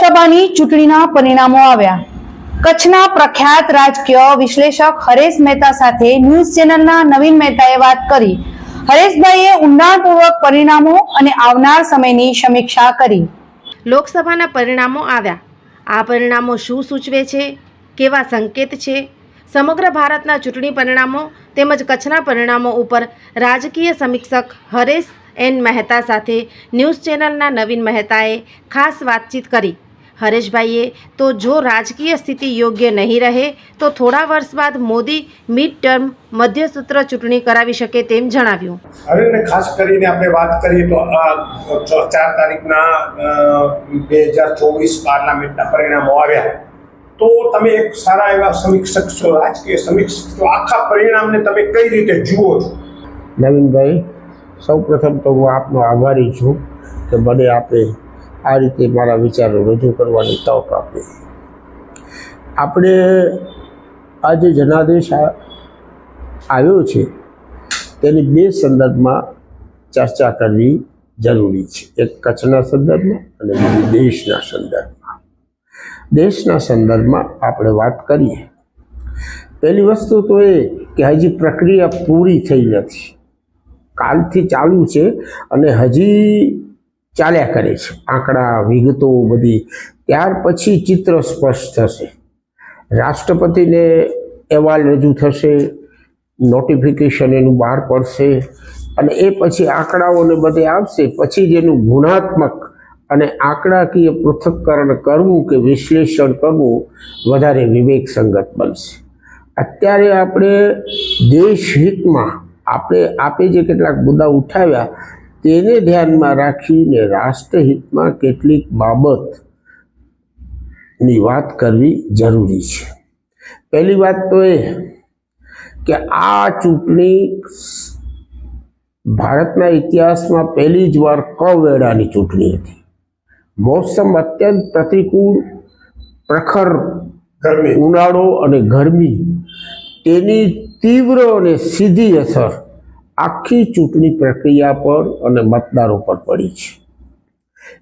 લોકસભાની ચૂંટણીના પરિણામો આવ્યા. કચ્છના પ્રખ્યાત રાજકીય વિશ્લેષક હરેશ મહેતા સાથે ન્યૂઝ ચેનલના નવીન મહેતાએ વાત કરી. હરેશભાઈએ ઊંડાણપૂર્વક પરિણામો અને આવનાર સમયની સમીક્ષા કરી. લોકસભાના પરિણામો આવ્યા. આ પરિણામો શું સૂચવે છે? કેવા સંકેત છે? સમગ્ર ભારતના ચૂંટણી પરિણામો તેમજ કચ્છના પરિણામો ઉપર રાજકીય સમીક્ષક હરેશ એન મહેતા સાથે ન્યૂઝ ચેનલના નવીન મહેતાએ ખાસ વાતચીત કરી. હરેશભાઈએ તો જો રાજકીય સ્થિતિ યોગ્ય નહીં રહે તો થોડા વર્ષ બાદ મોદી મિડ ટર્મ મધ્યસૂત્ર ચૂંટણી કરાવી શકે તેમ જણાવ્યું. હવે ખાસ કરીને આપણે વાત કરીએ તો આ ચ- ચાર તારીખના બે હજાર ચોવીસ પાર્લામેન્ટના પરિણામો આવ્યા. તો તમે એક સારા એવા સમીક્ષક છો રાજકીય સમીક્ષક છો. આખા પરિણામને તમે કઈ રીતે જુઓ છો? નવીનભાઈ સૌ પ્રથમ તો હું આપનો આભારી છું કે મને આપે આ રીતે મારા વિચારો રજૂ કરવાની તક આપી. આપણે આજે જનાદેશ આ- આવ્યો છે, તેની બે સંદર્ભમાં ચર્ચા કરવી જરૂરી છે. એક કચ્છના સંદર્ભમાં અને બીજી દેશના સંદર્ભમાં. દેશના સંદર્ભમાં આપણે વાત કરીએ. પહેલી વસ્તુ તો એ કે હજી પ્રક્રિયા પૂરી થઈ નથી. કાલથી ચાલુ છે અને હજી ચાલ્યા કરે છે. આંકડા, વિગતો બધી. ત્યાર પછી ચિત્ર સ્પષ્ટ થશે. રાષ્ટ્રપતિને અહેવાલ રજૂ થશે નોટિફિકેશન એનું બહાર પડશે અને એ પછી આંકડાઓને બધે આવશે. પછી જ એનું ગુણાત્મક અને આંકડાકીય પૃથક્કરણ કરવું કે વિશ્લેષણ કરવું વધારે વિવેક સંગત બનશે. અત્યારે આપણે દેશ હિતમાં આપણે આપે જે કેટલાક મુદ્દા ઉઠાવ્યા તેને ધ્યાનમાં રાખીને રાષ્ટ્રહિતમાં કેટલીક બાબતની વાત કરવી જરૂરી છે. પહેલી વાત તો એ કે આ ચૂંટણી ભારતના ઇતિહાસમાં પહેલી જ વાર કવેળાની ચૂંટણી હતી. મોસમ અત્યંત પ્રતિકૂળ પ્રખર ગરમી. ઉનાળો અને ગરમી. તેની તીવ્ર અને સીધી અસર આખી ચૂંટણી પ્રક્રિયા પર અને મતદારો પર પડી છે.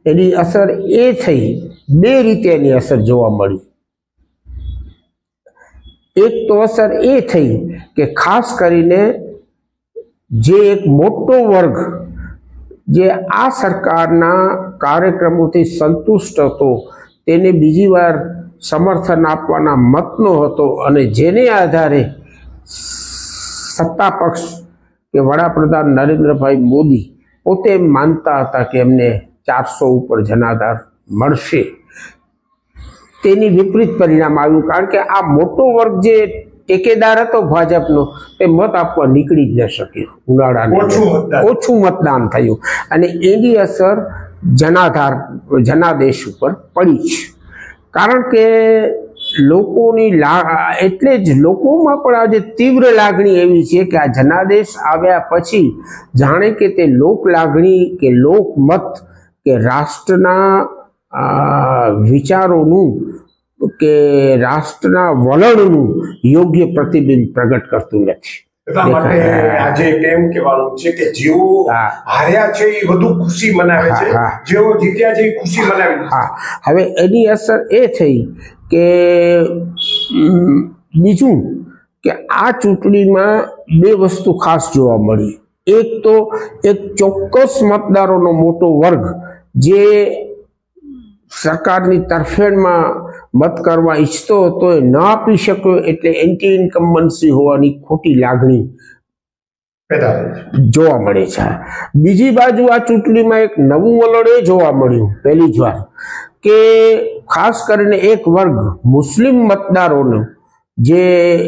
એની અસર એ થઈ, બે રીતે એની અસર જોવા મળી. એક તો અસર એ થઈ કે ખાસ કરીને જે એક મોટો વર્ગ જે આ સરકારના કાર્યક્રમોથી સંતુષ્ટ હતો, તેને બીજી વાર સમર્થન આપવાના મતનો હતો અને જેને આધારે સત્તા પક્ષ કે વડાપ્રધાન નરેન્દ્રભાઈ મોદી પોતે માનતા હતા કે એમને ચારસો ઉપર જનાધાર મળશે. તેની વિપરીત પરિણામ આવ્યું કારણ કે આ મોટો વર્ગ જે ટેકેદાર હતો ભાજપનો તે મત આપવા નીકળી જ ન શક્યો ઉનાળાને ઓછું મતદાન. થયું. અને એની અસર જનાધાર જનાદેશ ઉપર પડી છે કારણ કે લોકોની એટલે જ લોકોમાં પણ આજે તીવ્ર લાગણી એવી છે કે આ જનાદેશ આવ્યા પછી જાણે કે તે લોક લાગણી કે લોકમત કે રાષ્ટ્રના વિચારોનું કે રાષ્ટ્રના વલણનું યોગ્ય પ્રતિબિંબ પ્રગટ કરતું નથી. એટલા માટે આજે એમ કહેવાનું છે કે જેઓ હાર્યા છે એ વધુ ખુશી મનાવે છે. જેઓ જીત્યા છે એ ખુશી મનાવે. હા. હવે એની અસર એ થઈ કે બીજું કે આ ચૂંટણીમાં બે વસ્તુ ખાસ જોવા મળી. એક તો એક ચોક્કસ મતદારોનો મોટો વર્ગ જે સરકારની તરફેણમાં મત કરવા ઈચ્છતો હતો એ ન આપી શક્યો એટલે એન્ટી ઇન્કમ્બન્સી હોવાની ખોટી લાગણી પેદા જોવા મળે છે. બીજી બાજુ આ ચૂંટણીમાં એક નવું વલણ એ જોવા મળ્યું પહેલી જ વાર કે ખાસ કરીને એક વર્ગ મુસ્લિમ મતદારોનો જે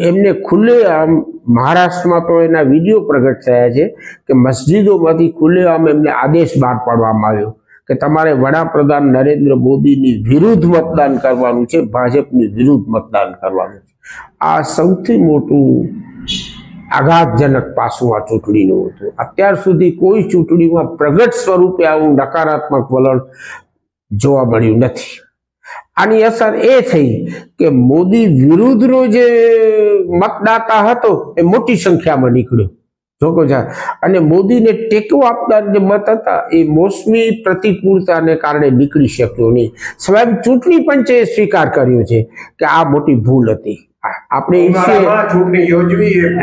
એમને ખુલ્લે આમ મહારાષ્ટ્રમાં તો એના વીડિયો પ્રગટ થયા છે કે મસ્જિદોમાંથી ખુલ્લે આમ એમને આદેશ બહાર પાડવામાં આવ્યો. કે તમારે વડાપ્રધાન નરેન્દ્ર મોદીની વિરુદ્ધ મતદાન કરવાનું છે, ભાજપની વિરુદ્ધ મતદાન કરવાનું છે. આ સૌથી મોટું આઘાતજનક પાસું આ ચૂંટણીનું હતું. અત્યાર સુધી કોઈ ચૂંટણીમાં પ્રગટ સ્વરૂપે આવું નકારાત્મક વલણ જોવા મળ્યું નથી. આની અસર એ થઈ કે મોદી વિરુદ્ધનો જે મતદાતા હતો એ મોટી સંખ્યામાં નીકળ્યો. જોકો જા અને મોદીને ટેકો આપનાર જે મત હતા એ મોસમી પ્રતિકૂળતાને કારણે નીકળી શક્યો નહીં. સ્વયં ચૂંટણી પંચે સ્વીકાર કર્યો છે કે આ મોટી ભૂલ હતી. આપણે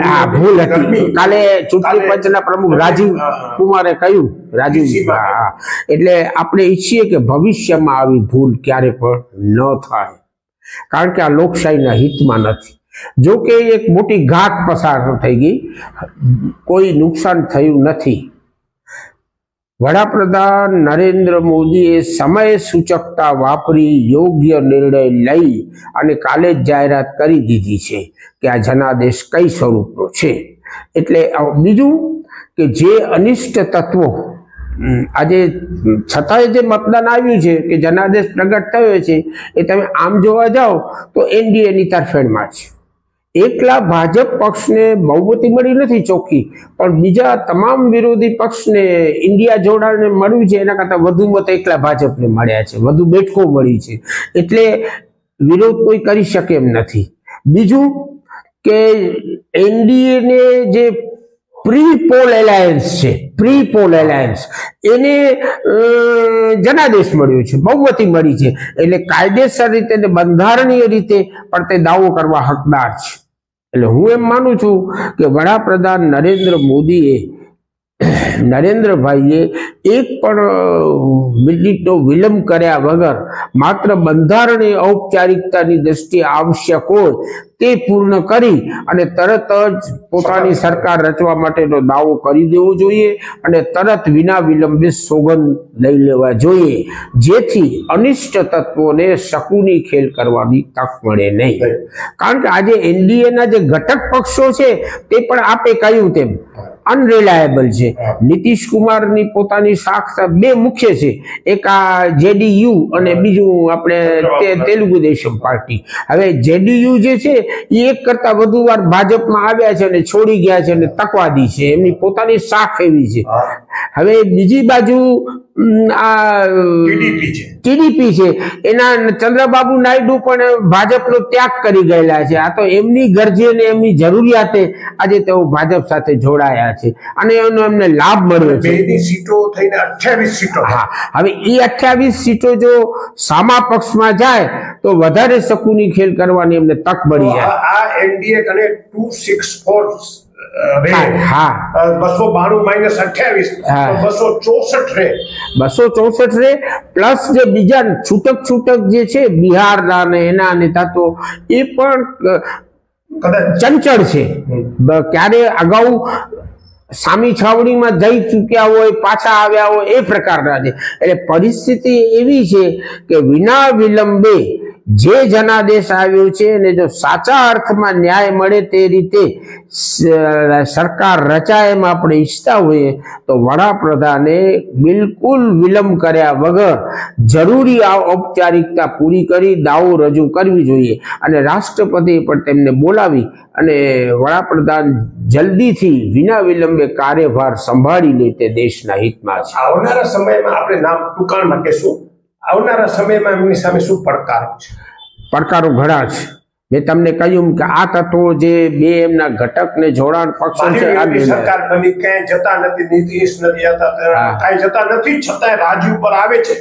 આ ભૂલ હતી. કાલે ચૂંટણી પંચના પ્રમુખ રાજીવ. કુમારે કહ્યું રાજીવ. એટલે આપણે ઈચ્છીએ કે ભવિષ્યમાં આવી ભૂલ ક્યારે પણ ન થાય. કારણ કે આ લોકશાહીના હિતમાં નથી. જો કે એક મોટી ઘાટ પસાર થઈ ગઈ. કોઈ નુકસાન થયું નથી. વડાપ્રધાન નરેન્દ્ર મોદીએ સમય સૂચકતા વાપરી યોગ્ય નિર્ણય લઈ અને કાલે જ જાહેરાત કરી દીધી છે કે આ જનાદેશ કઈ સ્વરૂપનો છે. એટલે બીજું કે જે અનિષ્ટ તત્વો આજે છતાંય જે મતદાન આવ્યું છે કે જનાદેશ પ્રગટ થયો છે, એ તમે આમ જોવા જાઓ તો એનડીએની તરફેણમાં છે. એકલા ભાજપ પક્ષને બહુમતી મળી નથી ચોખ્ખી પણ બીજા તમામ વિરોધી પક્ષને ઇન્ડિયા જોડાણને મળ્યું છે, એના કરતાં વધુ મત એકલા ભાજપને મળ્યા છે, વધુ બેઠકો મળી છે. એટલે વિરોધ કોઈ કરી શકે એમ નથી. બીજું કે એનડીએને જે પ્રી પોલ એલાયન્સ છે પ્રી પોલ એલાયન્સ, એને જનાદેશ મળ્યો છે, બહુમતી મળી છે. એટલે કાયદેસર રીતે બંધારણીય રીતે પણ તે દાવો કરવા હકદાર છે. એટલે હું એમ માનું છું કે વડાપ્રધાન નરેન્દ્ર મોદીએ નરેન્દ્રભાઈએ એક પણ મિનિટનો વિલંબ કર્યા વગર માત્ર બંધારણીય ઔપચારિકતાની દ્રષ્ટિએ આવશ્યક હોય તે પૂર્ણ કરી અને તરત જ પોતાની સરકાર રચવા માટેનો દાવો કરી દેવો જોઈએ અને તરત વિના વિલંબે સોગંદ લઈ લેવા જોઈએ. જેથી અનિષ્ટ તત્વોને શકુની ખેલ કરવાની તક મળે નહીં. કારણ કે આજે એનડીએના જે ઘટક પક્ષો છે તે પણ આપે કહ્યું તેમ. અનરિલાયેબલ છે. નીતિશ કુમારની પોતાની શાખ બે મુખ્ય છે. એક આ જેડીયુ અને બીજું આપણે તે તેલુગુ દેશમ પાર્ટી. હવે જેડીયુ જે છે એ એક કરતા વધુ વાર ભાજપમાં આવ્યા છે અને છોડી ગયા છે અને તકવાદી છે. એમની પોતાની શાખ એવી છે. હવે બીજી બાજુ આ ટીડીપી છે. એના ચંદ્રબાબુ નાયડુ પણ ભાજપનો ત્યાગ કરી ગયેલા છે. આ તો એમની ગરજી અને એમની જરૂરિયાતે આજે તેઓ ભાજપ સાથે જોડાયા છે અને એનો એમને લાભ મળ્યો છે. બેની સીટો થઈને અઠ્યાવીસ સીટો હા. હવે એ અઠ્યાવીસ સીટો જો સામા પક્ષમાં જાય તો વધારે શકુની ખેલ કરવાની એમને તક મળી જાય. આ એનડીએ અને ટુ સિક્સ ફોર. બસો બાણું માઇનસ અઠ્યાવીસ. બસો ચોસઠ રે. બસો ચોસઠ રે પ્લસ જે બીજા છૂટક છૂટક જે છે બિહારના ને એના નેતા તો એ પણ ચંચળ છે. ક્યારે અગાઉ સામી છાવણીમાં જઈ ચૂક્યા હોય, પાછા આવ્યા હોય, એ પ્રકારના છે. એટલે પરિસ્થિતિ એવી છે કે વિના વિલંબે જે જનાદેશ આવ્યો છે અને જો સાચા અર્થમાં ન્યાય મળે તે રીતે સરકાર રચાય એમ આપણે ઈચ્છતા હોઈએ, તો વડાપ્રધાને બિલકુલ વિલંબ કર્યા વગર જરૂરી આ ઔપચારિકતા પૂરી કરી, દાવો રજૂ કરવી જોઈએ. અને રાષ્ટ્રપતિએ પણ તેમને બોલાવી અને વડાપ્રધાન જલ્દીથી વિના વિલંબે કાર્યભાર સંભાળી લે તે દેશના હિતમાં આવનારા સમયમાં આપણે નામ ટૂંકાણમાં કહેશું. આવનારા સમયમાં એમની સામે શું પડકારો છે? પડકારો ઘણા છે. મેં તમને કહ્યું કે આ તત્વો જે બે એમના ઘટક ને જોડાણ પક્ષ છે સરકાર બની ક્યાંય જતા નથી નીતિશ નથી કાંઈ જતા નથી છતાંય રાજ્ય ઉપર આવે છે.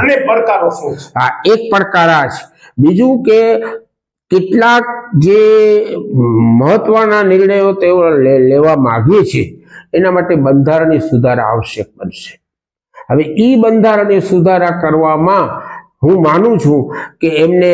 અને પડકારો શું છે? હા એક પડકાર આ છે. બીજું કે કેટલાક જે મહત્વના નિર્ણયો તેઓ લેવા માંગે છે એના માટે બંધારણીય સુધારા આવશ્યક બનશે. હવે એ બંધારણીય સુધારા કરવામાં હું માનું છું કે એમને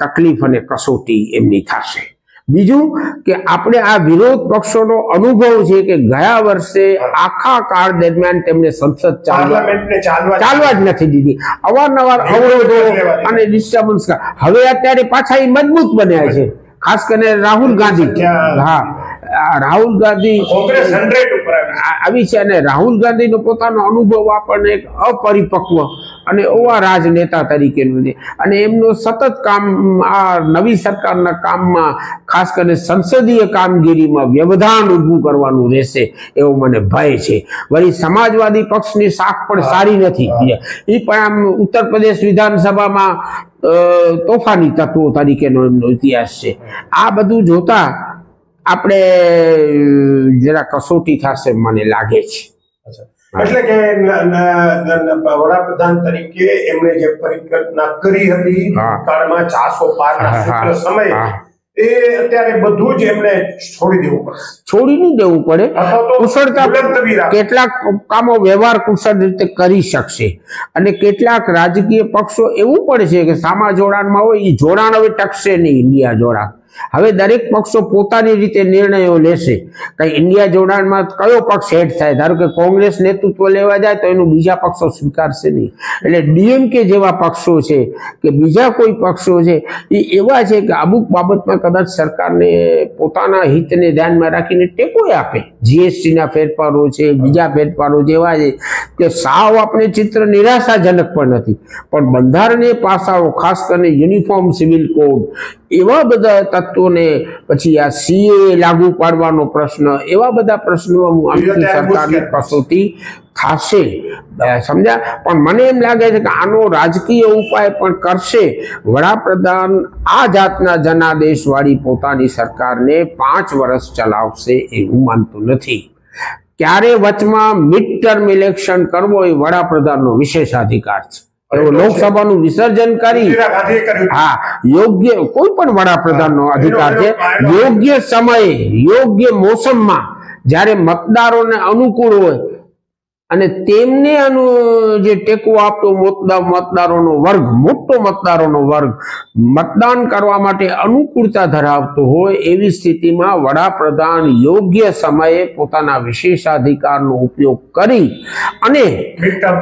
તકલીફ અને કસોટી એમની થશે. બીજું કે આપણે આ વિરોધ પક્ષોનો અનુભવ છે કે ગયા વર્ષે આખા કાળ દરમિયાન તેમણે સંસદ ચાલવા જ નથી દીધી. અવારનવાર અવરોધો અને ડિસ્ટર્બન્સ હવે અત્યારે પાછા એ મજબૂત બન્યા છે. ખાસ કરીને રાહુલ ગાંધી. હા. રાહુલ ગાંધી આવી. છે અને રાહુલ ગાંધીનો પોતાનો અનુભવ આપણને એક અપરિપક્વ અને ઓવા રાજનેતા તરીકેનું છે. અને એમનું સતત કામ આ નવી સરકારના કામમાં ખાસ કરીને સંસદીય કામગીરીમાં વ્યવધાન ઊભું કરવાનું રહેશે એવો મને ભય છે. વળી સમાજવાદી પક્ષની શાખ પણ સારી નથી. એ પણ આમ ઉત્તર પ્રદેશ વિધાનસભામાં તોફાની તત્વો તરીકેનો એમનો ઇતિહાસ છે. આ બધું જોતા આપણે જરા કસોટી થશે મને લાગે છે. એટલે કે વડાપ્રધાન તરીકે એમણે જે પરિકલ્પના કરી હતી. કાળમાં ચારસો સૂત્ર સમય એ અત્યારે બધું જ એમણે છોડી દેવું છોડી નહીં દેવું પડે. કુશળતા કેટલાક કામો વ્યવહાર કુશળ રીતે કરી શકશે. અને કેટલાક રાજકીય પક્ષો એવું પણ છે કે સામા જોડાણમાં હોય એ જોડાણ હવે ટકશે નહીં ઇન્ડિયા જોડાણ. હવે દરેક પક્ષો પોતાની રીતે નિર્ણયો લેશે. કઈ ઇન્ડિયા જોડાણમાં કયો પક્ષ હેડ થાય? ધારો કે કોંગ્રેસ નેતૃત્વ લેવા જાય તો એનું બીજા પક્ષો સ્વીકારશે નહીં. એટલે ડીએમકે જેવા પક્ષો છે કે બીજા કોઈ પક્ષો છે, એ એવા છે કે અમુક બાબતમાં કદાચ સરકારને પોતાના હિતને ધ્યાનમાં રાખીને ટેકો આપે. જીએસટીના ફેરફારો છે, બીજા ફેરફારો જેવા છે, કે સાવ આપણે ચિત્ર નિરાશાજનક પણ નથી. પણ બંધારણીય પાસાઓ, ખાસ કરીને યુનિફોર્મ સિવિલ કોડ એવા બધા તત્વોને પછી આ સીએ લાગુ પાડવાનો પ્રશ્ન એવા બધા પ્રશ્નો હું અત્યારે સરકારની. કસોટી અ, સમજ્યા? પણ મને એમ લાગે છે કે આનો રાજકીય ઉપાય પણ કરશે. વડાપ્રધાન આ જાતના જનાદેશવાળી પોતાની સરકારને પાંચ વર્ષ ચલાવશે એવું માનતું નથી. ક્યારે વચમાં મિડ ટર્મ ઇલેક્શન કરવો એ વડાપ્રધાનનો વિશેષાધિકાર છે. લોકસભાનું વિસર્જન કરી. હા યોગ્ય કોઈ પણ વડાપ્રધાનનો અધિકાર છે યોગ્ય સમયે યોગ્ય મોસમમાં જ્યારે મતદારોને અનુકૂળ હોય અને તેમને અનુ જે ટેકો આપતો મતદાર મતદારોનો વર્ગ મોટો મતદારોનો વર્ગ મતદાન કરવા માટે અનુકૂળતા ધરાવતો હોય એવી સ્થિતિમાં વડાપ્રધાન યોગ્ય સમયે પોતાના વિશેષાધિકારનો ઉપયોગ કરી અને midterm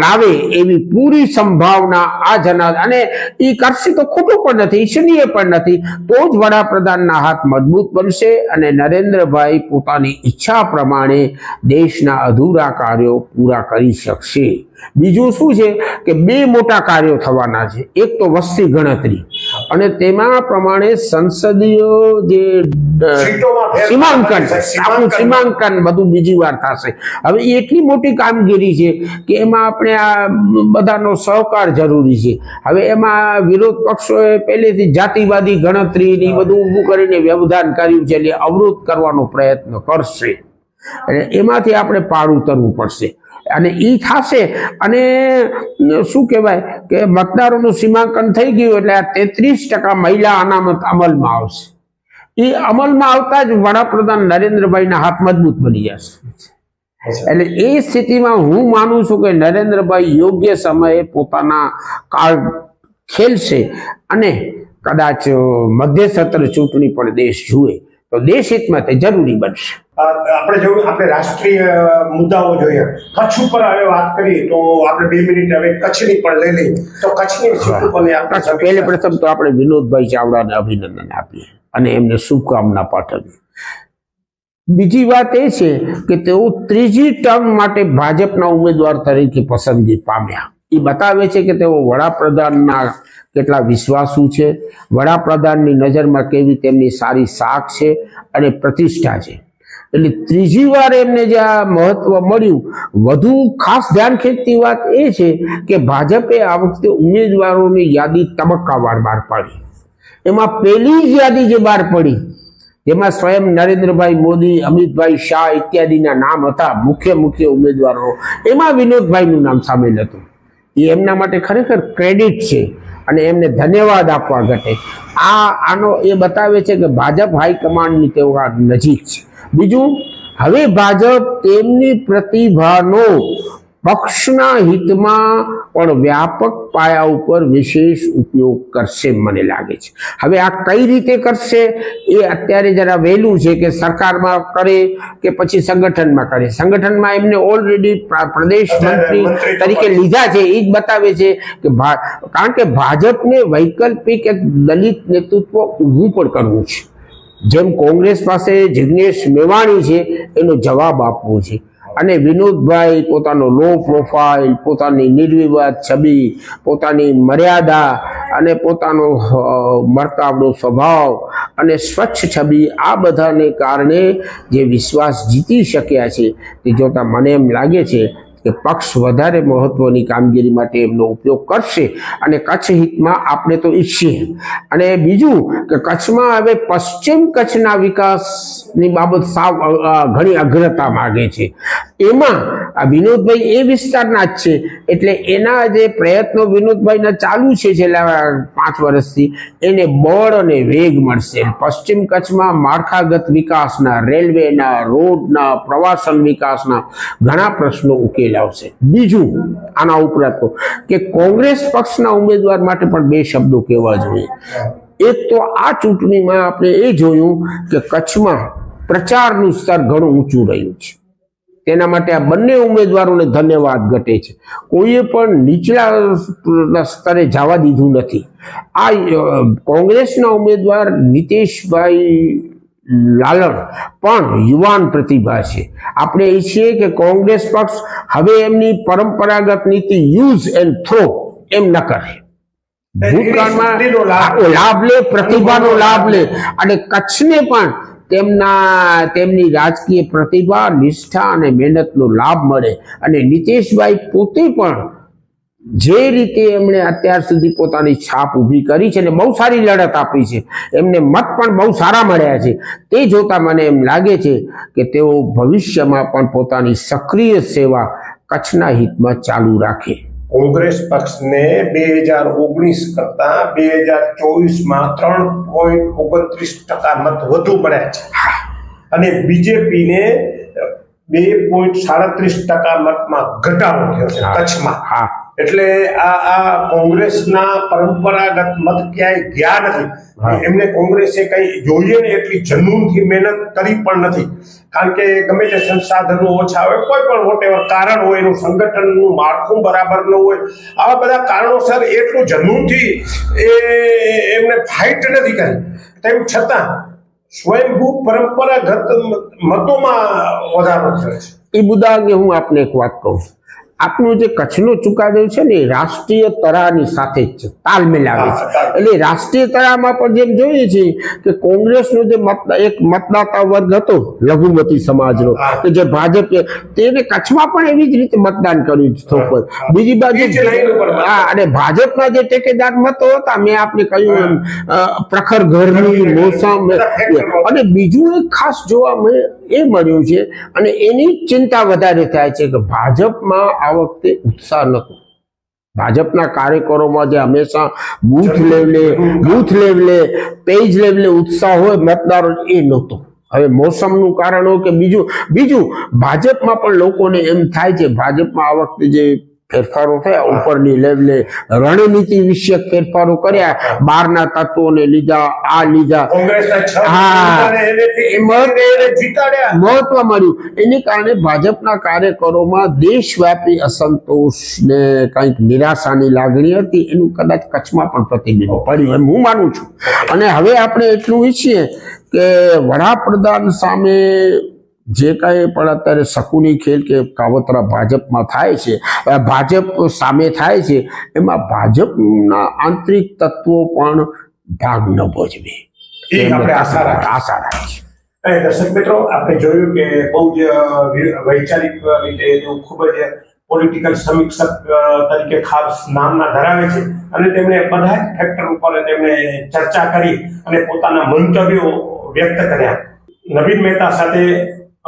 લાવે એવી પૂરી સંભાવના આ જના અને એ કરશે તો ખોટું પણ નથી ઈચ્છનીય પણ નથી. તો જ વડાપ્રધાનના હાથ મજબૂત બનશે અને નરેન્દ્રભાઈ પોતાની ઈચ્છા પ્રમાણે દેશના અધૂરા કાર્યો પૂરા કરી શકશે. બીજું શું છે કે બે મોટા કાર્યો થવાના છે. એક તો વસ્તી ગણતરી. અને તેમાં પ્રમાણે સંસદીય જે સીમાંકન સીમાંકન. બધું બીજી વાર થશે. હવે એટલી મોટી કામગીરી છે કે એમાં આપણે આ બધાનો સહકાર જરૂરી છે. હવે એમાં વિરોધ પક્ષોએ પહેલેથી જાતિવાદી ગણતરીની બધું ઊભું કરીને વ્યવધાન કર્યું છે એટલે અવરોધ કરવાનો પ્રયત્ન કરશે. એટલે એમાંથી આપણે પાર ઉતરવું પડશે. અને એ થશે, અને શું કહેવાય કે મતદારોનું સીમાંકન થઈ ગયું એટલે આ તેત્રીસ ટકા મહિલા અનામત અમલમાં આવશે. એ અમલમાં આવતા જ વડાપ્રધાન નરેન્દ્રભાઈના હાથ મજબૂત બની જશે. એટલે એ સ્થિતિમાં હું માનું છું કે નરેન્દ્રભાઈ યોગ્ય સમયે પોતાના કાળ ખેલશે અને કદાચ મધ્ય સત્ર ચૂંટણી પણ દેશ જુએ. તો દેશ હિતમાં તે જરૂરી બનશે. આપણે જોયું આપણે રાષ્ટ્રીય મુદ્દાઓ જોઈએ. કચ્છ ઉપર હવે વાત કરીએ તો આપણે બે મિનિટ હવે કચ્છની પણ લઈ લઈએ. તો કચ્છની પહેલે પ્રથમ તો આપણે વિનોદભાઈ ચાવડાને અભિનંદન આપીએ અને એમને શુભકામના પાઠવીએ. બીજી વાત એ છે કે તેઓ ત્રીજી ટર્મ માટે ભાજપના ઉમેદવાર તરીકે પસંદગી પામ્યા. એ બતાવે છે કે તેઓ વડાપ્રધાનના કેટલા વિશ્વાસુ છે વડાપ્રધાનની નજરમાં કેવી તેમની સારી શાખ છે અને પ્રતિષ્ઠા છે. એટલે ત્રીજી વાર એમને જે આ મહત્વ મળ્યું, વધુ ખાસ ધ્યાન ખેંચતી વાત એ છે કે ભાજપે આ વખતે ઉમેદવારોની યાદી તબક્કાવાર બહાર પાડી. એમાં પહેલી જ યાદી જે બહાર પડી, જેમાં સ્વયં નરેન્દ્રભાઈ મોદી, અમિતભાઈ શાહ ઇત્યાદિના નામ હતા, મુખ્ય મુખ્ય ઉમેદવારો. એમાં વિનોદભાઈનું નામ સામેલ હતું. એ એમના માટે ખરેખર ક્રેડિટ છે અને એમને ધન્યવાદ આપવા ઘટે. આ, આનો એ બતાવે છે કે ભાજપ હાઈકમાન્ડની તેઓ નજીક છે. બીજું હવે ભાજપ તેમની પ્રતિભાનો પક્ષના હિતમાં પણ વ્યાપક પાયા ઉપર વિશેષ ઉપયોગ કરશે મને લાગે છે. હવે આ કઈ રીતે કરશે એ અત્યારે જરા વહેલું છે કે સરકારમાં કરે કે પછી સંગઠનમાં કરે. સંગઠનમાં એમને ઓલરેડી પ્રદેશ મંત્રી તરીકે લીધા છે એ જ બતાવે છે કે કારણ કે ભાજપને વૈકલ્પિક એક દલિત નેતૃત્વ ઊભું પણ કરવું છે. જેમ કોંગ્રેસ પાસે જિગ્નેશ મેવાણી છે એનો જવાબ આપવો છે. અને વિનોદભાઈ પોતાનો લો પ્રોફાઇલ પોતાની નિર્વિવાદ છબી પોતાની મર્યાદા અને પોતાનો અ, સ્વભાવ અને સ્વચ્છ છબી આ બધાને કારણે જે વિશ્વાસ જીતી શક્યા છે તે જોતાં મને એમ લાગે છે કે પક્ષ વધારે મહત્વની કામગીરી માટે એમનો ઉપયોગ કરશે અને કચ્છ હિતમાં આપણે તો ઈચ્છીએ. અને બીજું કે કચ્છમાં હવે પશ્ચિમ કચ્છના વિકાસની બાબત સાવ ઘણી અગ્રતા માગે છે. એમાં આ વિનોદભાઈ એ વિસ્તારના જ છે. એટલે એના જે પ્રયત્નો વિનોદભાઈના ચાલુ છે છેલ્લા પાંચ વર્ષથી, એને બળ અને વેગ મળશે. પશ્ચિમ કચ્છમાં માળખાગત વિકાસના, રેલવેના, રોડના, પ્રવાસન વિકાસના ઘણા પ્રશ્નો ઉકેલ આવશે. બીજું, આના ઉપરાંત કે કોંગ્રેસ પક્ષના ઉમેદવાર માટે પણ બે શબ્દો કહેવા જોઈએ. એક તો આ ચૂંટણીમાં આપણે એ જોયું કે કચ્છમાં પ્રચારનું સ્તર ઘણું ઊંચું રહ્યું છે. તેના માટે આ બંને ઉમેદવારોને ધન્યવાદ ઘટે છે. કોઈએ પણ નીચલા સ્તરે જવા દીધું નથી. આ કોંગ્રેસના ઉમેદવાર નીતિશભાઈ લાલણ પણ યુવાન પ્રતિભા છે. આપણે ઈચ્છીએ કે કોંગ્રેસ પક્ષ હવે એમની પરંપરાગત નીતિ યુઝ એન્ડ થ્રો એમ ન કરે. ભૂતકાળમાં લાભ લે પ્રતિભાનો લાભ લે. અને કચ્છને પણ તેમના તેમની રાજકીય પ્રતિભા, નિષ્ઠા અને મહેનતનો લાભ મળે. અને નીતેશભાઈ પોતે પણ જે રીતે એમણે અત્યાર સુધી પોતાની છાપ ઊભી કરી છે અને બહુ સારી લડત આપી છે, એમને મત પણ બહુ સારા મળ્યા છે. તે જોતા મને એમ લાગે છે કે તેઓ ભવિષ્યમાં પણ પોતાની સક્રિય સેવા કચ્છના હિતમાં ચાલુ રાખે. કોંગ્રેસ પક્ષને બે હજાર ઓગણીસ કરતા બે હજાર ચોવીસમાં ત્રણ પોઈન્ટ ઓગણત્રીસ ટકા મત વધુ મળ્યા છે. અને બીજેપીને બે પોઈન્ટ સાડત્રીસ ટકા મતમાં ઘટાડો થયો છે કચ્છમાં. હા. એટલે આ આ કોંગ્રેસના પરંપરાગત મત ક્યાંય ગયા નથી. એમને કોંગ્રેસે કઈ જોઈએ ને એટલી જનૂનથી મહેનત કરી પણ નથી. કારણ કે ગમે તે સંસાધનો ઓછા હોય કોઈ પણ વોટેવર કારણ હોય એનું સંગઠનનું માળખું બરાબર ન હોય આવા બધા કારણોસર એટલું જનૂનથી એ એમને ફાઇટ નથી કરી. તેમ છતાં સ્વયંભૂ પરંપરાગત મતોમાં વધારો થયો છે. એ મુદ્દા અંગે હું આપને એક વાત કહું. આપનો જે કચ્છનો ચુકાદો છે ને એ રાષ્ટ્રીય તરાની સાથે જ છે તાલ મિલાવે છે. એટલે રાષ્ટ્રીય તરામાં પણ જેમ જોઈએ છીએ કે કોંગ્રેસનો જે મત એક મતદાતા વર્ગ હતો લઘુમતી સમાજનો કે જે ભાજપ તેને કચ્છમાં પણ એવી જ રીતે મતદાન કર્યું થોપર. બીજી બાજુ. હા અને ભાજપના જે ટેકેદાર મતો હતા મેં આપને કહ્યું એમ પ્રખર ગરમી મોસમ અને બીજું એક ખાસ જોવા મળે એ મળ્યું છે અને એની ચિંતા વધારે થાય છે કે ભાજપમાં આ વખતે ઉત્સાહ નહોતો. ભાજપના કાર્યકરોમાં જે હંમેશા બૂથ લેવલે બૂથ લેવલે, પેજ લેવલે ઉત્સાહ હોય, મતદારો એ નહોતો. હવે મોસમનું કારણ હોય કે બીજું બીજું, ભાજપમાં પણ લોકોને એમ થાય છે, ભાજપમાં આ વખતે જે ફેરફારો થયા ઉપરની લેવલે રણનીતિ વિષયક ફેરફારો કર્યા બહારના તત્વોને લીધા આ લીધા. હા. મહત્વ મળ્યું. એને કારણે ભાજપના કાર્યકરોમાં દેશવ્યાપી અસંતોષ ને કંઈક નિરાશાની લાગણી હતી એનું કદાચ કચ્છમાં પણ પ્રતિબિંબ પડ્યું એમ હું માનું છું. અને હવે આપણે એટલું ઈચ્છીએ કે વડાપ્રધાન સામે જે કાંઈ પણ અત્યારે શકુની ખેલ કે કાવતરા ભાજપમાં થાય છે ભાજપ સામે થાય છે એમાં ભાજપના આંતરિક તત્વો પણ ભાગ ન ભજવે. એ આપણે આશા રાખીએ. છે દર્શક મિત્રો આપણે જોયું કે બહુ જ વૈચારિક રીતે ખૂબ જ પોલિટિકલ સમીક્ષક તરીકે ખાસ નામના ધરાવે છે અને તેમણે બધા જ ફેક્ટર ઉપર તેમણે ચર્ચા કરી અને પોતાના મંતવ્યો વ્યક્ત કર્યા. નવીન મહેતા સાથે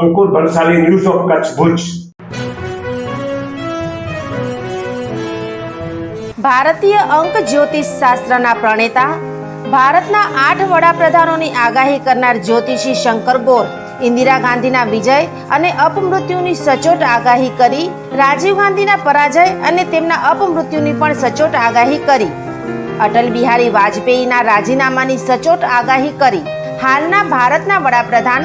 અંકુર ભરસાલી ન્યૂઝ ઓફ કચ્છ ભુજ. ભારતીય અંક જ્યોતિષ શાસ્ત્રના પ્રણેતા, ભારતના આઠ વડાપ્રધાનોની આગાહી કરનાર જ્યોતિષી શંકર ગોર, ઇન્દિરા ગાંધીના વિજય અને અપમૃત્યુની સચોટ આગાહી કરી, રાજીવ ગાંધીના પરાજય અને તેમના અપમૃત્યુની પણ સચોટ આગાહી કરી. અટલ બિહારી વાજપેયીના રાજીનામાની સચોટ આગાહી કરી. હાલના ભારતના વડાપ્રધાન